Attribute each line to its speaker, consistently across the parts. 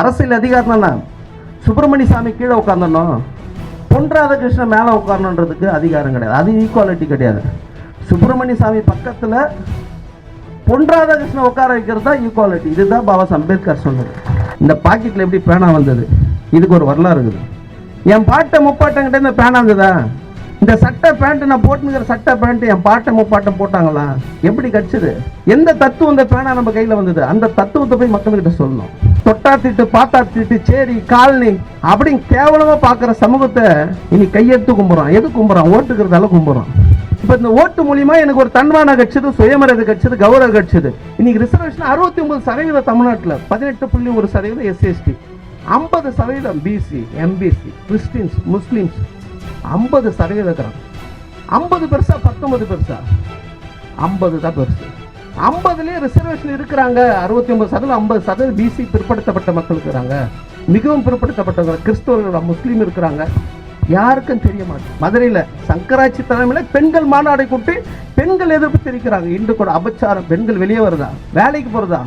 Speaker 1: அரசியல் அதிகாரம் தானே சுப்பிரமணிய சாமி கீழே உட்காந்துடணும் பொன் ராதாகிருஷ்ணன் மேலே உட்காரணுன்றதுக்கு அதிகாரம் கிடையாது. அது ஈக்குவாலிட்டி கிடையாது. சுப்பிரமணிய சாமி பக்கத்தில் பொன் ராதாகிருஷ்ணன் உட்கார வைக்கிறது தான் ஈக்குவாலிட்டி இதுதான் பாபா அம்பேத்கர் சொன்னது. இந்த பாக்கெட்டில் எப்படி பேனா வந்தது? இதுக்கு ஒரு வரலாறு இருக்குது. என் பாட்டை முப்பாட்டங்கிட்ட இந்த பேனா இருந்ததா இந்த சட்டை பேண்ட் நான் போட்டுங்கிற சட்டை பேண்ட் என் பாட்டை பாட்டம் போட்டாங்களா? எப்படி கடிச்சது? எந்த தத்துவம் இந்த பேனா நம்ம கையில் வந்தது? அந்த தத்துவத்தை போய் மக்கள்கிட்ட சொல்லணும். தொட்டா திட்டு பாத்தா திட்டு சேரி காலனி அப்படின்னு கேவலமா பார்க்குற சமூகத்தை இனி கையெடுத்து கும்புறோம் எது கும்புறோம் ஓட்டுக்கிறதால கும்புறோம் இப்போ இந்த ஓட்டு மூலியமா எனக்கு ஒரு தன்மான கட்சிது சுயமரியாதை கட்சிது கௌரவ கட்சிது இன்னைக்கு ரிசர்வேஷன் அறுபத்தி ஒன்பது சதவீதம் தமிழ்நாட்டில் பதினெட்டு புள்ளி ஒரு சதவீதம் எஸ்சிஎஸ்டி ஐம்பது சதவீதம் பிசி எம்பிசி கிறிஸ்டின்ஸ் முஸ்லிம்ஸ் ஐம்பது சதவீதம் இருக்கிறாங்க. ஐம்பது பெருசா பத்தொன்பது பெருசா? ஐம்பது தான் பெருசு. ஐம்பதுலேயே ரிசர்வேஷன் இருக்கிறாங்க. அறுபத்தி ஒன்பது சதவீதம் ஐம்பது சதவீதம் பிசி பிற்படுத்தப்பட்ட மக்கள் இருக்கிறாங்க. மிகவும் பிற்படுத்தப்பட்டவங்க கிறிஸ்தவர்கள் முஸ்லீம் இருக்கிறாங்க. யாருக்கும் தெரிய மாட்டேன் மதுரையில் சங்கராட்சி தலைமையில் பெண்கள் மாநாடை கூட்டி பெண்கள் எதிர்ப்பு தெரிவிக்கிறாங்க. இன்று கூட அபச்சாரம் பெண்கள் வெளியே வருதா? வேலைக்கு போகிறதா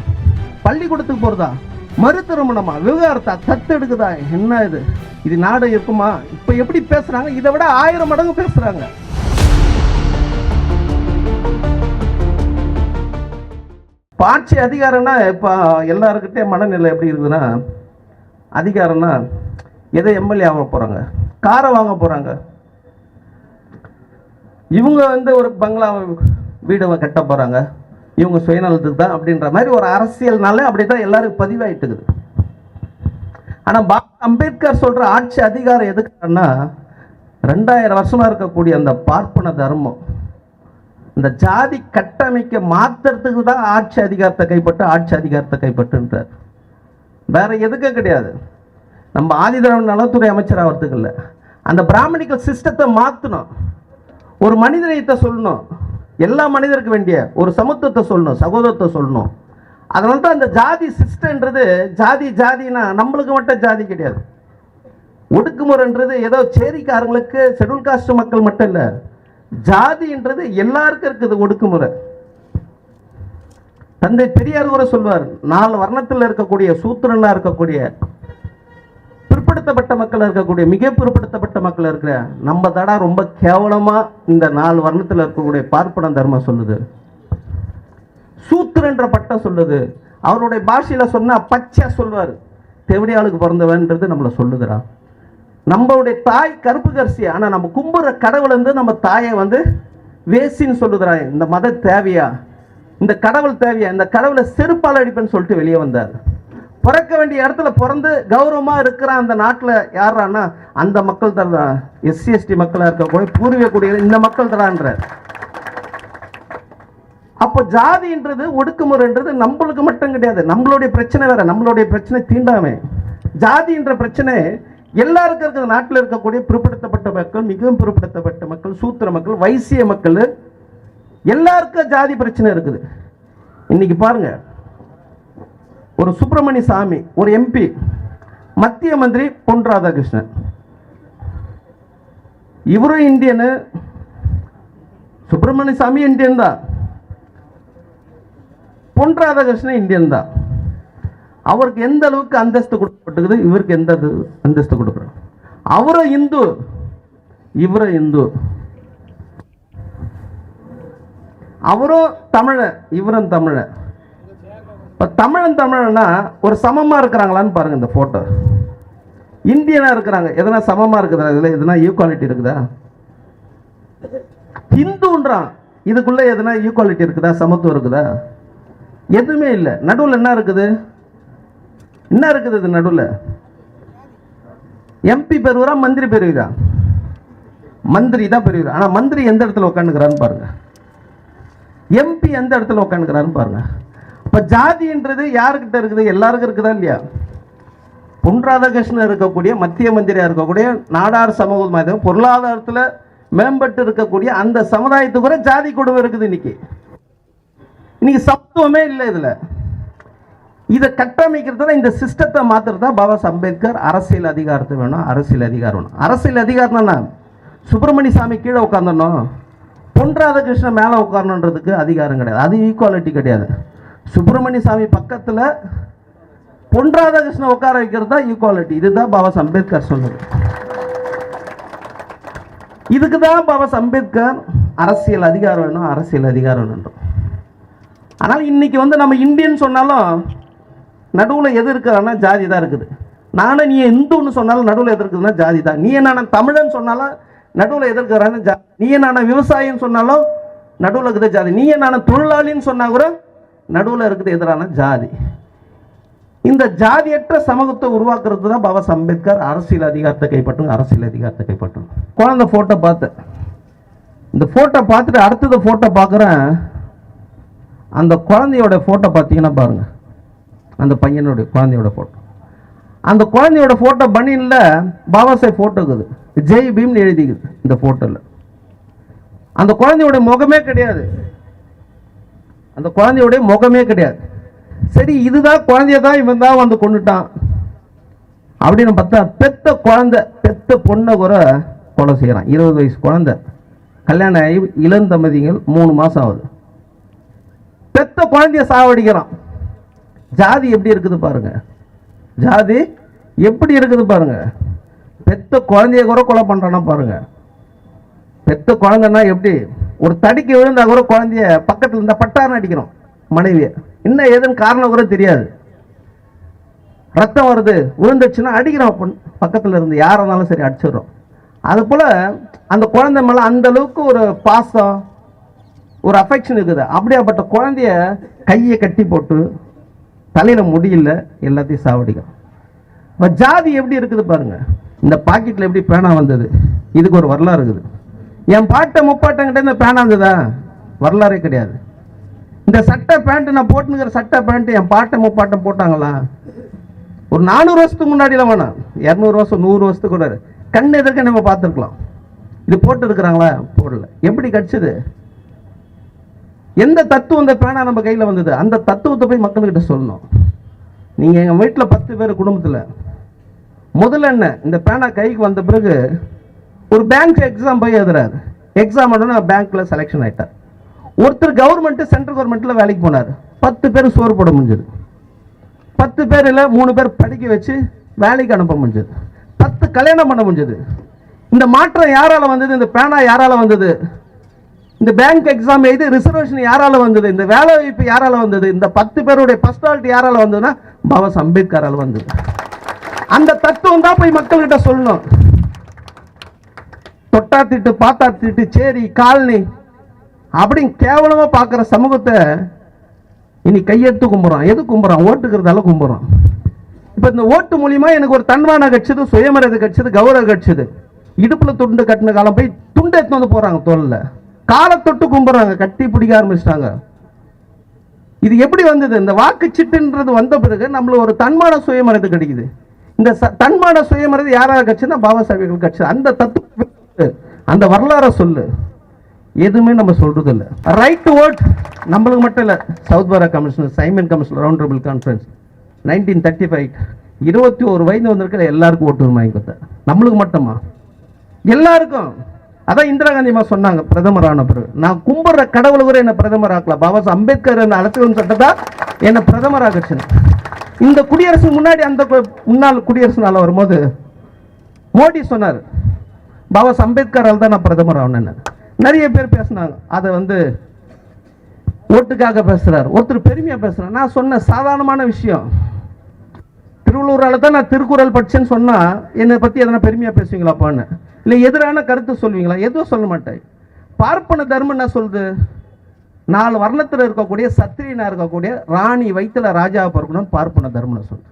Speaker 1: பள்ளிக்கூடத்துக்கு போகிறதா மறு திருமணமா விவகாரத்தா? தத்தெடுக்குதா? என்ன இது? இது நாடு இருக்குமா? இப்போ எப்படி பேசுறாங்க? இதை விட ஆயிரம் மடங்கு பேசுறாங்க. பாட்சி ஆட்சி அதிகாரம்னா இப்போ எல்லாருக்கிட்டே மனநிலை எப்படி இருக்குதுன்னா அதிகாரம்னா எதை எம்எல்ஏ ஆக போகிறாங்க காரை வாங்க போகிறாங்க இவங்க வந்து ஒரு பங்களா வீடு கட்ட போகிறாங்க இவங்க சுயநலத்துக்கு தான் அப்படின்ற மாதிரி ஒரு அரசியல்னால அப்படி தான் எல்லாருக்கும் பதிவாயிட்டுக்குது. ஆனால் பா அம்பேத்கர் சொல்கிற ஆட்சி அதிகாரம் எதுக்குன்னா ரெண்டாயிரம் வருஷமாக இருக்கக்கூடிய அந்த பார்ப்பன தர்மம். இந்த ஜாதி கட்டமைக்க மாத்துறதுக்கு தான் ஆட்சி அதிகாரத்தை கைப்பட்டு ஆட்சி அதிகாரத்தை கைப்பற்றுன்றார். வேற எதுக்கும் கிடையாது. நம்ம ஆதிதிராவிட நலத்துறை அமைச்சர் ஆகிறதுக்கு இல்லை. அந்த பிராமணிக்கல் சிஸ்டத்தை மாற்றணும் ஒரு மனிதனையத்தை சொல்லணும். எல்லா மனிதருக்கு வேண்டிய ஒரு சமத்துவத்தை சொல்லணும் சகோதரத்தை சொல்லணும். அதனால தான் அந்த ஜாதி சிஸ்டன்றது ஜாதி ஜாதினா நம்மளுக்கு மட்டும் ஜாதி கிடையாது. ஒடுக்குமுறைன்றது ஏதோ சேரிக்காரங்களுக்கு ஷெடியூல் காஸ்ட் மக்கள் மட்டும் இல்லை. ஜாதின்றது எல்லாருக்கும் இருக்குது ஒடுக்குமுறை. தந்தை பெரியார் கூட சொல்வார் நாலு வர்ணத்தில் இருக்கக்கூடிய சூத்திரனாக இருக்கக்கூடிய பிற்படுத்தப்பட்ட மக்கள் இருக்கக்கூடிய மிக பிற்படுத்தப்பட்ட மக்கள் இருக்கிற நம்ம தடா ரொம்ப கேவலமா இந்த நாலு வர்ணத்தில் இருக்கக்கூடிய பார்ப்பன தர்மம் சொல்லுது. சூத்திரன்ற பட்டம் சொல்லுது. அவருடைய பாஷையில் சொன்னால் பச்சை சொல்வார். தெவடியாளுக்கு பிறந்தவன்றது நம்மளை சொல்லுதுடா. நம்மளுடைய தாய் கருப்பு கரிசி ஆனால் நம்ம கும்புற கடவுளேருந்து நம்ம தாயை வந்து வேசின்னு சொல்லுதுடா. இந்த மத தேவையா? இந்த கடவுள் தேவையா? இந்த கடவுளை செருப்பால் அடிப்பேன்னு சொல்லிட்டு வெளியே வந்தார். பிறக்க வேண்டிய இடத்துல பிறந்து கௌரவமா இருக்கிற அந்த நாட்டில் யாரான்னா அந்த மக்கள் தரா எஸ்சி எஸ்டி மக்களாக இருக்கக்கூடிய பூர்வீக குடிகள் இந்த மக்கள் தரான்றார் அப்போ ஜாதின்றது ஒடுக்குமுறைன்றது நம்மளுக்கு மட்டும் கிடையாது. நம்மளுடைய பிரச்சனை வேற நம்மளுடைய பிரச்சனை தீண்டாமை. ஜாதின்ற பிரச்சனை எல்லாருக்கும் இருக்கிற நாட்டில் இருக்கக்கூடிய பிற்படுத்தப்பட்ட மக்கள் மிகவும் பிற்படுத்தப்பட்ட மக்கள் சூத்திர மக்கள் வைசிய மக்கள் எல்லாருக்கும் ஜாதி பிரச்சனை இருக்குது. இன்னைக்கு பாருங்க ஒரு சுப்பிரமணிய சாமி ஒரு எம்பி மத்திய மந்திரி பொன் ராதாகிருஷ்ணன். இவரும் இந்தியனு சுப்பிரமணிய சாமி இந்தியன் தான். பொன் ராதாகிருஷ்ணன் இந்தியன் தான். அவருக்கு எந்த அளவுக்கு அந்தஸ்து கொடுக்கப்பட்டுக்குது இவருக்கு எந்த அந்தஸ்து கொடுக்குறோம் அவரும் இந்து இவரும் இந்து. அவரும் தமிழன் இவரும் தமிழன் இப்போ தமிழன் தமிழன்னா ஒரு சமமாக இருக்கிறாங்களான்னு பாருங்கள் இந்த ஃபோட்டோ இந்தியனாக இருக்கிறாங்க. எதனா சமமாக இருக்குதா? இதில் எதனா ஈக்குவாலிட்டி இருக்குதா? ஹிந்துன்றான். இதுக்குள்ளே எதனா ஈக்குவாலிட்டி இருக்குதா? சமத்துவம் இருக்குதா? எதுவுமே இல்லை. நடுவில் என்ன இருக்குது? என்ன இருக்குது இது நடுவில்? எம்பி பெறுவரா மந்திரி பெறுவீரா மந்திரி தான் பெறுவீரா ஆனால் மந்திரி எந்த இடத்துல உட்காந்துக்கிறான்னு பாருங்கள் எம்பி எந்த இடத்துல உட்காந்துக்கிறான்னு பாருங்கள் இப்போ ஜாதின்றது யாருக்கிட்ட இருக்குது? எல்லாருக்கும் இருக்குதா இல்லையா? பொன் ராதாகிருஷ்ணன் இருக்கக்கூடிய மத்திய மந்திரியா இருக்கக்கூடிய நாடார் சமூகம் பொருளாதாரத்தில் மேம்பட்டு இருக்கக்கூடிய அந்த சமுதாயத்துக்கு கூட ஜாதி குடும்பம் இருக்குது இன்னைக்கு. இன்னைக்கு சத்துவமே இல்லை இதுல. இதை கட்டமைக்கிறது தான் இந்த சிஸ்டத்தை மாத்துறது தான் பாபா அம்பேத்கர் அரசியல் அதிகாரத்தை வேணும் அரசியல் அதிகாரம் வேணும். அரசியல் அதிகாரம்னா சுப்பிரமணிய சாமி கீழே உட்காந்துடணும் பொன் ராதாகிருஷ்ணன் மேலே உட்காரணுன்றதுக்கு அதிகாரம் கிடையாது. அது ஈக்குவாலிட்டி கிடையாது. சுப்பிரமணிய சாமி பக்கத்தில் பொன் ராதாகிருஷ்ணன் உட்கார வைக்கிறது தான் ஈக்குவாலிட்டி இதுதான் பாபா அம்பேத்கர் சொன்னது இதுக்கு தான் பாபா அம்பேத்கர் அரசியல் அதிகாரம் வேணும் அரசியல் அதிகாரம் வேண்டும் ஆனால் இன்னைக்கு வந்து நம்ம இந்தியன் சொன்னாலும் நடுவில் எது இருக்குதுன்னா ஜாதி தான் இருக்குது. நானும் நீ இந்துன்னு சொன்னாலும் நடுவில் எது இருக்குதுன்னா ஜாதி தான். நீ என்ன தமிழன் சொன்னாலும் நடுவில் எது இருக்கிறான்னு ஜா நீ என்ன விவசாயின்னு சொன்னாலும் நடுவில் இருக்குது ஜாதி. நீ என்ன தொழிலாளின்னு சொன்னால் கூட நடுவில் இருக்குது எதிரான ஜாதி. இந்த ஜாதியற்ற சமூகத்தை உருவாக்குறது தான் பாபா அம்பேத்கர் அரசியல் அதிகாரத்தை கைப்பற்றும் அரசியல் அதிகாரத்தை கைப்பற்றும். குழந்தை ஃபோட்டோ பார்த்தேன். இந்த ஃபோட்டோ பார்த்துட்டு அடுத்தது ஃபோட்டோ பார்க்குறேன். அந்த குழந்தையோட ஃபோட்டோ பார்த்தீங்கன்னா பாருங்க. அந்த பையனுடைய குழந்தையோட ஃபோட்டோ அந்த குழந்தையோட ஃபோட்டோ பனியனில் பாபா சாஹேப் ஃபோட்டோ இருக்குது. ஜெய் பீம்னு எழுதிக்குது இந்த ஃபோட்டோவில் அந்த குழந்தையோட முகமே கிடையாது. அந்த குழந்தையோட முகமே கிடையாது. சரி இதுதான் குழந்தைய தான் இவன் தான் வந்து கொண்டுட்டான் அப்படின்னு பார்த்தா பெத்த குழந்தை பெத்த பொண்ணை கூட கொலை செய்கிறான் இருபது வயசு குழந்தை. கல்யாணம் ஆகி இளந்தம்பதிகள் மூணு மாதம் ஆகுது. பெத்த குழந்தைய சாவடிக்கிறான். ஜாதி எப்படி இருக்குது பாருங்க. ஜாதி எப்படி இருக்குது பாருங்க. பெத்த குழந்தைய கூட கொலை பண்ணுறான்னா பாருங்க. பெத்த குழந்தைன்னா எப்படி? ஒரு தடிக்கு விழுந்தா கூட குழந்தைய பக்கத்துல இருந்தால் பட்டாரம் அடிக்கிறோம் மனைவியை. என்ன ஏதுன்னு காரணம் கூட தெரியாது. ரத்தம் வருது விழுந்துச்சுன்னா அடிக்கிறோம் பொண்ணு பக்கத்துல இருந்து யாரா இருந்தாலும் சரி அடிச்சிடுறோம். அது போல அந்த குழந்தை மேல அந்த அளவுக்கு ஒரு பாசம் ஒரு அஃபெக்ஷன் இருக்குது. அப்படியாப்பட்ட குழந்தைய கையை கட்டி போட்டு தலையில முடியல எல்லாத்தையும் சாவடிக்கும். இப்போ ஜாதி எப்படி இருக்குது பாருங்க. இந்த பாக்கெட்ல எப்படி பேனா வந்தது? இதுக்கு ஒரு வரலாறு இருக்குது. என் பாட்டை முப்பாட்டங்கிட்ட இந்த பேனா இருந்ததா வரலாறே கிடையாது. இந்த சட்டை பேண்ட் நான் போட்டுனுக்கிற சட்டை பேண்ட் என் பாட்டை முப்பாட்டம் போட்டாங்களா? ஒரு நானூறு வருஷத்துக்கு முன்னாடிலாம் வேணாம் இரநூறு வருஷம் நூறு வருஷத்துக்கு கூட. கண் எதிர்க்க நம்ம பார்த்துருக்கலாம். இது போட்டு இருக்கிறாங்களா போடல. எப்படி கடிச்சது? எந்த தத்துவம் இந்த பேனா நம்ம கையில் வந்தது? அந்த தத்துவத்தை போய் மக்கள்கிட்ட சொல்லணும். நீங்கள் எங்கள் வீட்டில் பத்து பேர் குடும்பத்தில் முதல்ல என்ன? இந்த பேனா கைக்கு வந்த பிறகு ஒரு பேங்க் எக்ஸாம் போய் எழுதுறாரு. எக்ஸாம் பேங்க்ல செலெக்ஷன் ஆயிட்டார். ஒருத்தர் கவர்மெண்ட் சென்ட்ரல் கவர்மெண்ட்ல வேலைக்கு போனார். பத்து பேர் சோறு போட முடிஞ்சது. பத்து பேரில் மூணு பேர் படிக்க வச்சு வேலைக்கு அனுப்ப முடிஞ்சது. பத்து கல்யாணம் பண்ண முடிஞ்சது. இந்த மாற்றம் யாரால் வந்தது? இந்த பேனா யாரால் வந்தது? இந்த பேங்க் எக்ஸாம் எழுதி ரிசர்வேஷன் யாரால் வந்தது? இந்த வேலை வாய்ப்பு யாரால் வந்தது? இந்த பத்து பேருடைய பர்சனாலிட்டி யாரால் வந்ததுன்னா பாபாஸ் அம்பேத்கரால் வந்தது. அந்த தத்துவம் தான் போய் மக்கள்கிட்ட சொல்லணும். தொட்டா திட்டு பாத்தா திட்டு சேரி காலனி அப்படின்னு கேவலமா பார்க்குற சமூகத்தை இனி கையெடுத்து கும்புறான். எது கும்புறான்? ஓட்டுக்கிறதால கும்புறான். இப்போ இந்த ஓட்டு மூலியமா எனக்கு ஒரு தன்மான கட்சிது சுயமரியாதை கட்சிது கௌரவ கட்சிது இடுப்புல துண்டு கட்டின காலம் போய் துண்டு எடுத்துன்னு வந்து போறாங்க தோல்ல. காலை தொட்டு கும்புறாங்க கட்டி பிடிக்க ஆரம்பிச்சிட்டாங்க. இது எப்படி வந்தது? இந்த வாக்குச்சீட்டுன்றது வந்த பிறகு நம்மளுக்கு ஒரு தன்மான சுயமரியாதை கிடைக்குது. இந்த ச- தன்மான சுயமரியாதை யாராக கட்சினா பாபா சாஹேப் கட்சி. அந்த தத்துவ அந்த வரலாறை சொல்லு. எதுவுமே நம்ம சொல்றது இல்ல ரைட் டு ஓட் நம்மளுக்கு மட்டும் இல்ல. Southborough commissioner Simon commissioner round table conference nineteen thirty five இருபத்தி ஒரு வயது வந்திருக்கிற எல்லாருக்கும் ஓட்டு உரிமை வாங்கி நம்மளுக்கு மட்டுமா? எல்லாருக்கும். அதான் இந்திரா காந்தி அம்மா சொன்னாங்க பிரதமர் ஆன பிறகு. நான் கும்பிடுற கடவுளை கூட என்னை பிரதமர் ஆக்கலாம் பாபா அம்பேத்கர் என்ன அரசியல் சட்டத்தா என்னை பிரதமர் ஆகச்சு இந்த குடியரசு முன்னாடி அந்த முன்னாள் குடியரசு நாள் வரும்போது மோடி சொன்னார் பாபா அம்பேத்கரால் தான் நான் பிரதமர் ஆனேன்னு. நிறைய பேர் பேசினாங்க. அதை வந்து ஓட்டுக்காக பேசுகிறார் ஒருத்தர் பெருமையா பேசுகிறார் நான் சொன்ன சாதாரணமான விஷயம். திருவள்ளூரால தான் நான் திருக்குறள் படித்தேன்னு சொன்னா என்னை பத்தி எதனா பெருமையா பேசுவீங்களாப்பான்னு. இல்லை எதிரான கருத்து சொல்வீங்களா? எதுவும் சொல்ல மாட்டேன். பார்ப்பன தர்மம் என்ன சொல்லுது? நாலு வர்ணத்தில் இருக்கக்கூடிய சத்திரியனாக இருக்கக்கூடிய ராணி வயிற்றுல ராஜாவை பிறக்கணும்னு பார்ப்பன தர்மம்னு சொல்லுது.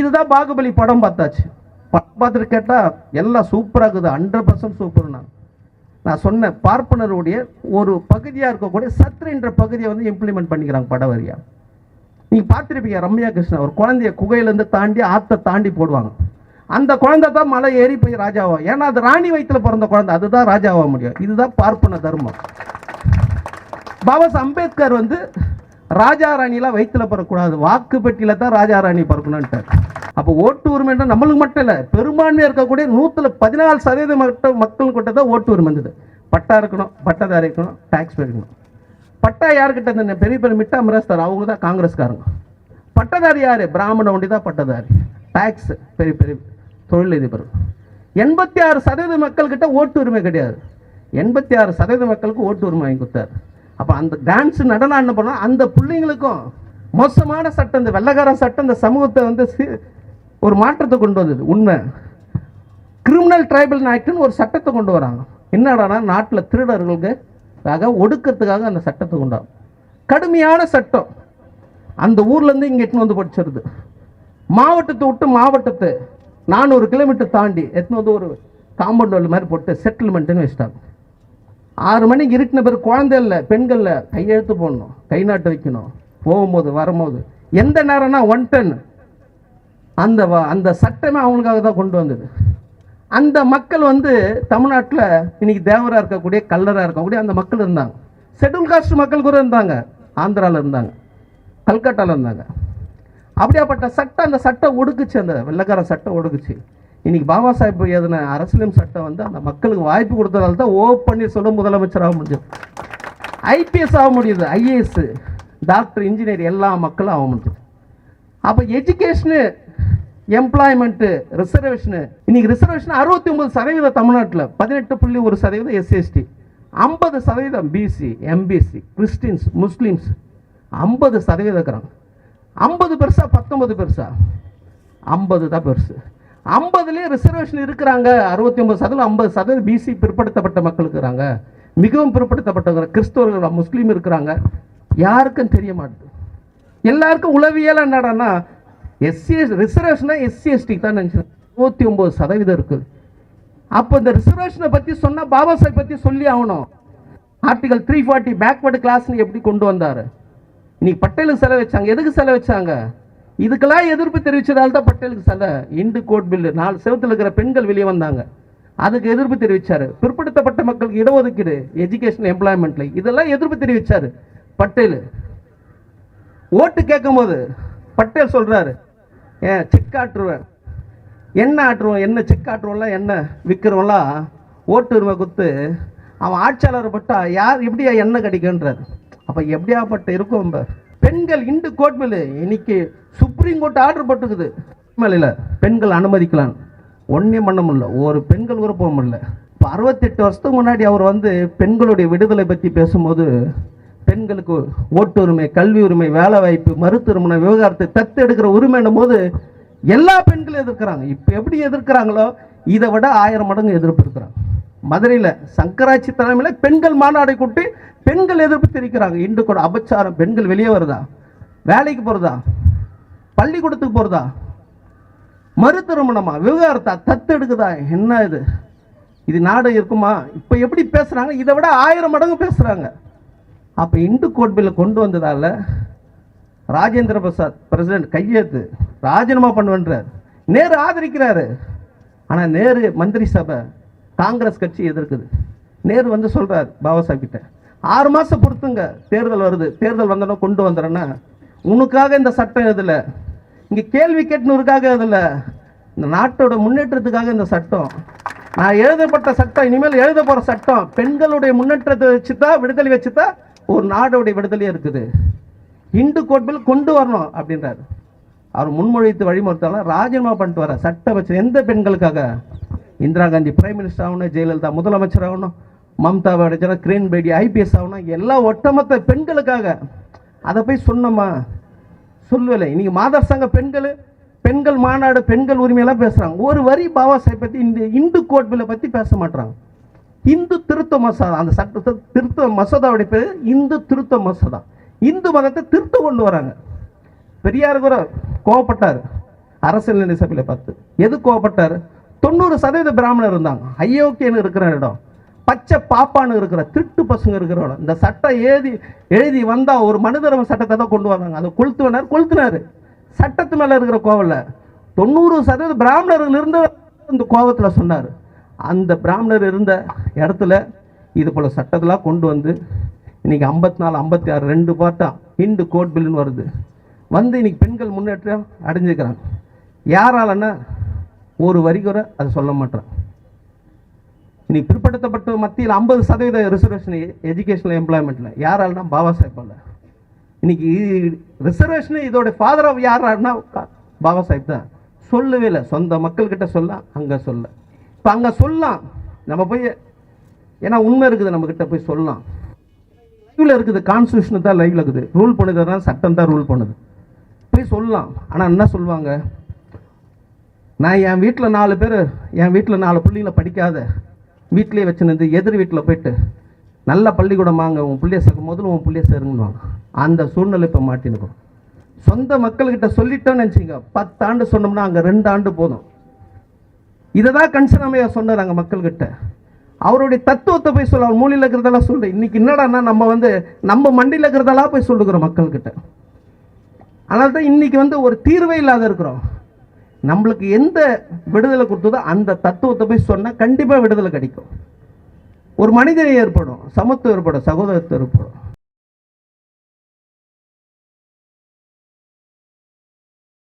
Speaker 1: இதுதான் பாகுபலி படம் பார்த்தாச்சு. பார்த்துட்டு கேட்டால் எல்லாம் சூப்பராக இருக்குது ஹண்ட்ரட் பர்சன்ட் சூப்பர்னா நான். சொன்ன பார்ப்பனருடைய ஒரு பகுதியாக இருக்கக்கூடிய சத்ருன்ற பகுதியை வந்து இம்ப்ளிமெண்ட் பண்ணிக்கிறாங்க படம் வரியா நீங்கள் பார்த்துருப்பீங்க ரம்யா கிருஷ்ணன் ஒரு குழந்தைய குகையிலேருந்து தாண்டி ஆத்தை தாண்டி போடுவாங்க. அந்த குழந்தை தான் மலை ஏறி போய் ராஜாவா? ஏன்னா அது ராணி வயித்துல பிறந்த குழந்தை அதுதான் ராஜாவாக முடியும். இதுதான் பார்ப்பன தர்மம். பாபா அம்பேத்கர் வந்து ராஜா ராணிலாம் வயிற்றில் பிறக்கக்கூடாது. வாக்கு பெட்டியில தான் ராஜா ராணி பிறக்கணும்ட்டார் அப்போ ஓட்டு என்றால் நம்மளுக்கு மட்டும் இல்லை பெரும்பான்மையாக இருக்கக்கூடிய நூற்றில் பதினாலு சதவீத மக்கள் மக்கள் கிட்ட தான் ஓட்டு உரிமை இருந்தது பட்டா இருக்கணும் பட்டதாரி இருக்கணும் டேக்ஸ் இருக்கணும். பட்டா யார்கிட்ட இருந்த பெரிய பெரிய மிட்டா மிராஸ்தார் அவங்க தான் காங்கிரஸ்காரங்க. பட்டதாரி யார்? பிராமண ஒண்டி தான் பட்டதாரி. டேக்ஸ் பெரிய பெரிய தொழிலதிபர் எண்பத்தி ஆறு சதவீத மக்கள்கிட்ட ஓட்டு உரிமை கிடையாது. எண்பத்தி ஆறு சதவீத மக்களுக்கு ஓட்டு உரிமை வாங்கி கொடுத்தாரு. அப்போ அந்த டான்ஸ் நடனம் என்ன பண்ணால் அந்த பிள்ளைங்களுக்கும் மோசமான சட்டம் இந்த வெள்ளக்கார சட்டம் இந்த சமூகத்தை வந்து ஒரு மாற்றத்தை கொண்டு வந்தது. உண்மை. கிரிமினல் ட்ரைபல் ஆக்ட்னு ஒரு சட்டத்தை கொண்டு வராங்க. என்னடானா நாட்டில் திருடர்களுக்காக ஒடுக்கிறதுக்காக அந்த சட்டத்தை கொண்டு கடுமையான சட்டம். அந்த ஊர்லேருந்து இங்கே எட்டுன்னு வந்து படிச்சிருது. மாவட்டத்தை விட்டு மாவட்டத்தை நானூறு கிலோமீட்டர் தாண்டி எத்தனை வந்து ஒரு காம்பவுண்ட் வால் மாதிரி போட்டு செட்டில்மெண்ட்டுன்னு வச்சுட்டாங்க. ஆறு மணிக்கு இருட்டின பிறகு குழந்தை இல்லை பெண்களில் கையெழுத்து போடணும் கை நாட்டு வைக்கணும் போகும்போது வரும்போது. எந்த நேரம்னா ஒன் டென் அந்த வ- அந்த சட்டமே அவங்களுக்காக தான் கொண்டு வந்தது. அந்த மக்கள் வந்து தமிழ்நாட்டில் இன்னைக்கு தேவராக இருக்கக்கூடிய கல்லராக இருக்கக்கூடிய அந்த மக்கள் இருந்தாங்க. ஷெட்யூல் காஸ்ட் மக்கள் கூட இருந்தாங்க. ஆந்திராவில் இருந்தாங்க. கல்கட்டாவில் இருந்தாங்க. அப்படியாப்பட்ட சட்டம் அந்த சட்டம் ஒடுக்குச்சு அந்த வெள்ளக்கார சட்டம் ஒடுக்குச்சு. இன்னைக்கு பாபா சாஹிப் எழுதின அரசியலும் சட்டம் வந்து அந்த மக்களுக்கு வாய்ப்பு கொடுத்ததால தான் ஓ பன்னீர்செல்வம் முதலமைச்சராக ஆக முடிஞ்சது. ஐபிஎஸ் ஆக முடியுது. ஐஏஎஸ் டாக்டர் இன்ஜினியர் எல்லா மக்களும் ஆக முடிஞ்சது. அப்போ எஜுகேஷனு எம்ப்ளாய்மெண்ட்டு ரிசர்வேஷனு இன்னைக்கு ரிசர்வேஷன் அறுபத்தி ஒன்பது சதவீதம் தமிழ்நாட்டில். பதினெட்டு புள்ளி ஒரு சதவீதம் எஸ்சிஎஸ்டி ஐம்பது சதவீதம் பிசி எம்பிசி கிறிஸ்டின்ஸ் முஸ்லீம்ஸ் ஐம்பது சதவீதம் இருக்கிறாங்க. ஐம்பது பெருசா பத்தொன்பது பெருசா? ஐம்பது தான் பெருசு. ஐம்பதுலேயே ரிசர்வேஷன் இருக்கிறாங்க. அறுபத்தி ஒன்பது சதவீதம் ஐம்பது சதவீதம் பிசி பிற்படுத்தப்பட்ட மக்கள் இருக்கிறாங்க. மிகவும் பிற்படுத்தப்பட்டவங்க கிறிஸ்தவர்கள் முஸ்லீம் இருக்கிறாங்க. யாருக்கும் தெரிய மாட்டுது எல்லாருக்கும் உளவியலாக என்னடான்னா எஸ்சி ரிசர்வேஷனாக எஸ்சி எஸ்டிக்கு தான் நினச்சேன் இருபத்தி ஒம்பது சதவீதம் இருக்குது அப்போ இந்த ரிசர்வேஷனை பற்றி சொன்னால் பாபா சாஹிப் பற்றி சொல்லி ஆகணும். ஆர்டிகல் த்ரீ ஃபார்ட்டி பேக்வர்டு கிளாஸ்னு எப்படி கொண்டு வந்தார்? இன்னைக்கு பட்டேலுக்கு செலவு வச்சாங்க. எதுக்கு செலவு வச்சாங்க? இதுக்கெல்லாம் எதிர்ப்பு தெரிவிச்சதால தான் பட்டேலுக்கு செலை இண்டு கோட் பில்லு நாலு செவத்தில் இருக்கிற பெண்கள் வெளியே வந்தாங்க. அதுக்கு எதிர்ப்பு தெரிவிச்சாரு. பிற்படுத்தப்பட்ட மக்களுக்கு இடஒதுக்கீடு எஜுகேஷன் எம்ப்ளாய்மெண்ட்ல இதெல்லாம் எதிர்ப்பு தெரிவிச்சாரு பட்டேல். ஓட்டு கேட்கும் போது பட்டேல் சொல்றாரு ஏன் செக் ஆட்டுருவேன் என்ன ஆட்டுருவோம் என்ன செக் ஆட்டுருவோம்ல என்ன விற்கிறோம்லாம் ஓட்டுரிமை குத்து. கொடுத்து அவன் ஆட்சியாளர் பட்டா யார் எப்படியா எண்ணெய் கிடைக்குன்றார் அப்போ எப்படியாப்பட்ட இருக்கும் நம்ம பெண்கள் இண்டு கோர்ட் மேலே. இன்னைக்கு சுப்ரீம் கோர்ட் ஆர்டர் போட்டுக்குது. மேலையில் பெண்கள் அனுமதிக்கலாம். ஒன்றே பண்ண முடியல. ஒரு பெண்கள் கூட போக முடியல. இப்போ அறுபத்தெட்டு வருஷத்துக்கு முன்னாடி அவர் வந்து பெண்களுடைய விடுதலை பற்றி பேசும்போது பெண்களுக்கு ஓட்டு உரிமை கல்வி உரிமை வேலை வாய்ப்பு மருத்துவமனை விவகாரத்தை தத்து எடுக்கிற உரிமைன்னும் போது எல்லா பெண்களும் எதிர்க்கிறாங்க. இப்போ எப்படி எதிர்க்கிறாங்களோ இதை விட ஆயிரம் மடங்கு எதிர்ப்பு இருக்கிறாங்க. மதுரையில் சங்கராட்சி தலைமையில் பெண்கள் மாநாடை கூட்டி பெண்கள் எதிர்ப்பு தெரிவிக்கிறாங்க. இன்று கூட அபச்சாரம் பெண்கள் வெளியே வருதா? வேலைக்கு போகிறதா பள்ளிக்கூடத்துக்கு போகிறதா மறு விவகாரத்தா? தத்து எடுக்குதா என்ன இது? இது நாடு இருக்குமா? இப்போ எப்படி பேசுகிறாங்க இதை விட ஆயிரம் மடங்கு பேசுகிறாங்க அப்போ இந்து கோட் பில்லை கொண்டு வந்ததால் ராஜேந்திர பிரசாத் பிரசிடென்ட் கையெழுத்து ராஜினாமா பண்ணுவேன்றார். நேரு ஆதரிக்கிறாரு. ஆனால் நேரு மந்திரி சபை காங்கிரஸ் கட்சி எதிர்க்குது. நேரு வந்து சொல்கிறார் பாபா சாஹிப் கிட்ட ஆறு மாதம் பொறுத்துங்க தேர்தல் வருது. தேர்தல் வந்தோன்னா கொண்டு வந்துடுறேன்னா உனக்காக இந்த சட்டம் எதில்? இங்கே கேள்வி கேட்டுனருக்காக இதில் இந்த நாட்டோட முன்னேற்றத்துக்காக இந்த சட்டம். நான் எழுதப்பட்ட சட்டம் இனிமேல் எழுத போகிற சட்டம் பெண்களுடைய முன்னேற்றத்தை வச்சு தான் விடுதலை வச்சு தான் ஒரு நாடோடைய விடுதலையே இருக்குது. இந்து கோட்பில் கொண்டு வரணும் அப்படின்றாரு. அவர் முன்மொழித்து வழிமுறுத்தாலும் ராஜினாமா பண்ணிட்டு வர சட்ட எந்த பெண்களுக்காக? இந்திரா காந்தி பிரைம் மினிஸ்டர் ஆகணும் ஜெயலலிதா முதலமைச்சர் ஆகணும் மம்தா பானர்ஜி கிரீன் பேடி ஐபிஎஸ் ஆகணும் எல்லா ஒட்டமொத்த பெண்களுக்காக. அதை போய் சொன்னோமா? சொல்லலை. இன்னைக்கு மாதர் சங்க பெண்கள் பெண்கள் மாநாடு பெண்கள் உரிமையெல்லாம் பேசுகிறாங்க ஒரு வரி பாபா சாஹிப் பற்றி இந்த இந்து கோட்பில் பற்றி பேச மாட்டுறாங்க இந்து திருத்த மசோதா அந்த சட்டத்தை திருத்த மசோதாவுடைய பேர் இந்து திருத்த மசோதா. இந்து மதத்தை திருத்த கொண்டு வராங்க. பெரியார் கூட கோவப்பட்டார். அரசியல் நிலை சபையில் பார்த்து. எது கோவப்பட்டார்? தொண்ணூறு சதவீத பிராமணர் இருந்தாங்க. ஐயோக்கியன்னு இருக்கிற இடம் பச்சை பாப்பான்னு இருக்கிற திருட்டு பசங்க இருக்கிற இடம். இந்த சட்டம் எழுதி எழுதி வந்தால் ஒரு மனிதரம சட்டத்தை தான் கொண்டு வந்தாங்க அதை கொளுத்துவனார் கொளுத்துனார். சட்டத்து மேலே இருக்கிற கோவல தொண்ணூறு சதவீத பிராமணர்கள் இருந்த இந்த கோவத்தில் சொன்னார். அந்த பிராமணர் இருந்த இடத்துல இது போல சட்டத்தெல்லாம் கொண்டு வந்து இன்னைக்கு ஐம்பத்தி நாலு ஐம்பத்தி ஆறு ரெண்டு பார்ட்டாக இந்து கோட் பில்லுன்னு வருது. வந்து இன்னைக்கு பெண்கள் முன்னேற்றம் அடைஞ்சிருக்கிறாங்க யாராலன்னா ஒரு வரி கூட அதை சொல்ல மாட்டேறான் இன்னைக்கு பிற்படுத்தப்பட்ட மத்தியில் ஐம்பது சதவீத ரிசர்வேஷன் எஜுகேஷனல் எம்ப்ளாய்மெண்ட்டில் யாரால்னா பாபா சாஹேப் அல்ல. இன்னைக்கு ரிசர்வேஷன் இதோட ஃபாதர் ஆஃப் யாருன்னா பாபா சாஹிப் தான். சொல்லவே இல்லை. சொந்த மக்கள்கிட்ட சொல்ல அங்கே சொல்ல. இப்போ அங்கே சொல்லலாம். நம்ம போய் ஏன்னா உண்மை இருக்குது நம்மக்கிட்ட போய் சொல்லலாம். லைவில் இருக்குது கான்ஸ்டியூஷன் தான் லைவில் இருக்குது. ரூல் பண்ணுறதுனா சட்டம் தான் ரூல் பண்ணுது. போய் சொல்லலாம். ஆனால் என்ன சொல்லுவாங்க? நான் என் வீட்டில் நாலு பேர் என் வீட்டில் நாலு பிள்ளைங்கள படிக்காத வீட்டிலேயே வச்சுருந்து எதிர் வீட்டில் போயிட்டு நல்ல பள்ளிக்கூடம் வாங்க உன் பிள்ளைய சேர்க்கும் முதல்ல உன் பிள்ளைய சேருங்கன்னுவாங்க அந்த சூழ்நிலை இப்போ மாட்டினுக்கும் சொந்த மக்கள்கிட்ட சொல்லிட்டோம்னு நினச்சிங்க பத்தாண்டு சொன்னோம்னா அங்கே ரெண்டு ஆண்டு போதும். இதை தான் கன்சனமையா சொன்னார் அங்கே மக்கள்கிட்ட. அவருடைய தத்துவத்தை போய் சொல்ல அவர் மூலையில் இருக்கிறதெல்லாம் சொல்லு. இன்னைக்கு என்னடான்னா நம்ம வந்து நம்ம மண்டியில் இருக்கிறதெல்லாம் போய் சொல்லுகிறோம் மக்கள்கிட்ட. அதனால தான் இன்னைக்கு வந்து ஒரு தீர்வே இல்லாத இருக்கிறோம். நம்மளுக்கு எந்த விடுதலை கொடுத்ததோ அந்த தத்துவத்தை போய் சொன்னால் கண்டிப்பாக விடுதலை கிடைக்கும். ஒரு மனிதனை ஏற்படும் சமத்துவம் ஏற்படும் சகோதரத்துவம் ஏற்படும்.